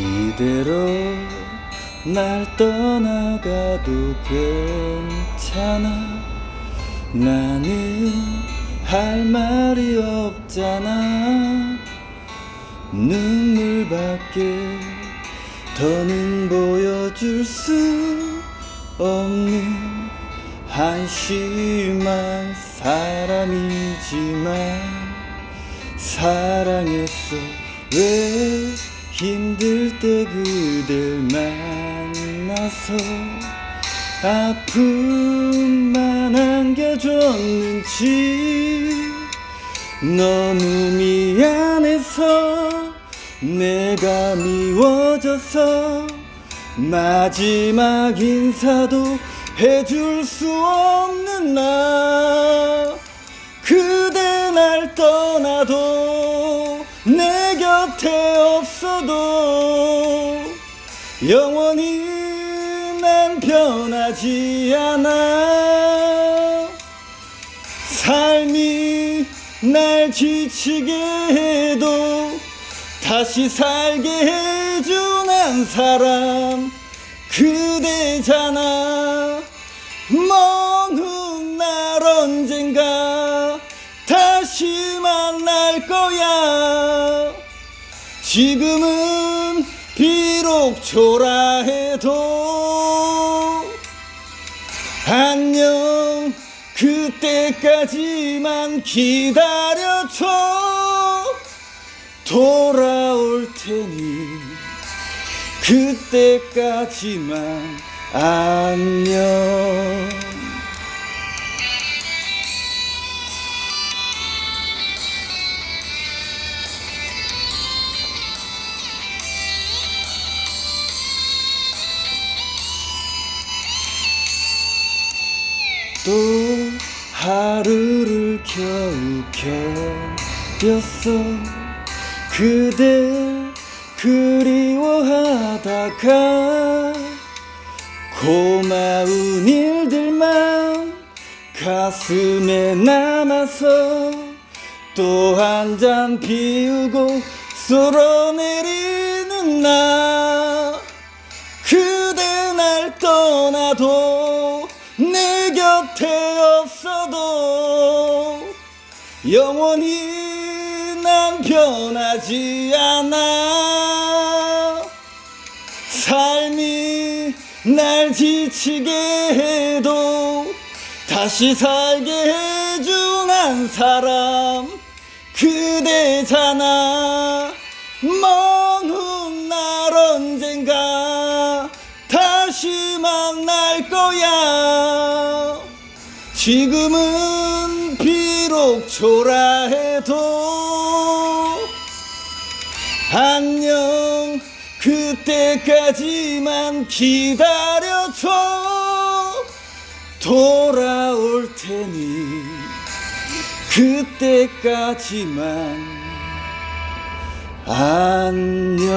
그대로 날 떠나가도 괜찮아. 나는 할 말이 없잖아. 눈물밖에 더는 보여줄 수 없는 한심한 사람이지만 사랑했어. 왜 힘들 때 그댈 만나서 아픔만 안겨줬는지 너무 미안해서 내가 미워져서 마지막 인사도 해줄 수 없는 나 그대 날 떠나도 없어도 영원히 난 변하지 않아. 삶이 날 지치게 해도 다시 살게 해준 한 사람 그대잖아. 먼 훗 날 언젠가 다시 만날 거야 지금은 비록 초라해도 안녕 그때까지만 기다려줘. 돌아올 테니 그때까지만 안녕 또 하루를 겨우 견뎠어. 그댈 그리워하다가 고마운 일들만 가슴에 남아서 또 한 잔 비우고 쏟아내리는 나. 그대 날 떠나도 영원히 난 변하지 않아. 삶이 날 지치게 해도 다시 살게 해준 한 사람 그대잖아. 먼 훗 날 언젠가 다시 만날 거야. 지금은 비록 초라해도 안녕 그때까지만 기다려줘. 돌아올 테니 그때까지만 안녕